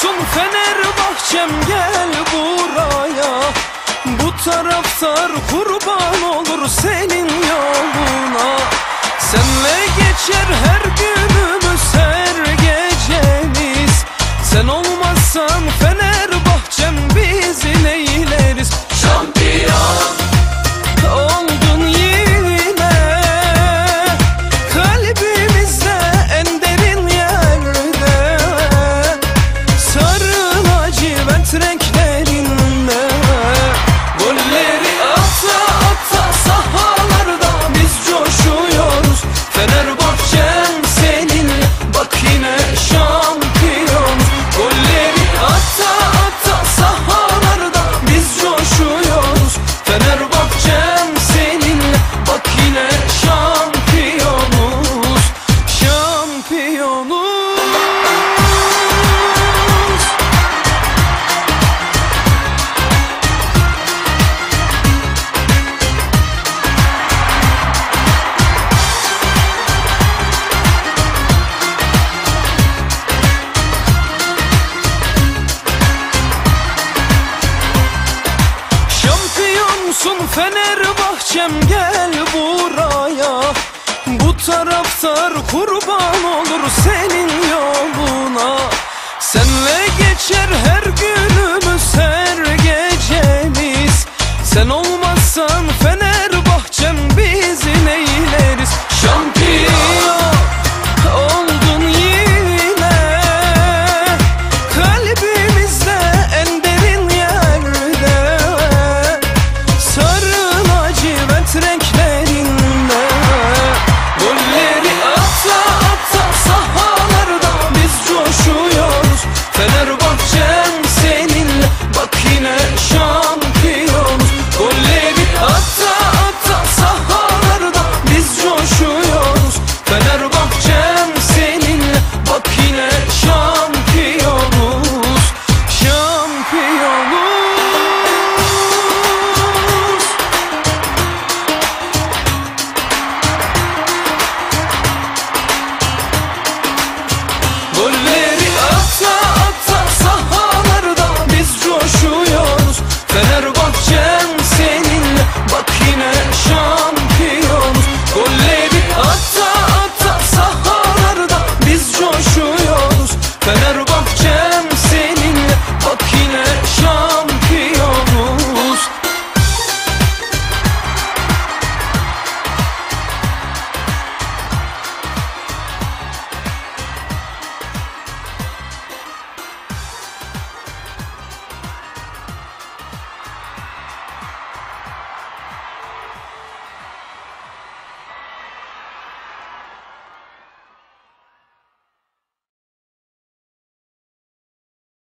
Olsun Fenerbahçem gel buraya. Bu taraftar kurban olur senin yoluna. Senle geçer her gün renk Şampiyonsun Fenerbahçem gel buraya. Bu taraftar kurban yapacağım seninle. Bak yine şam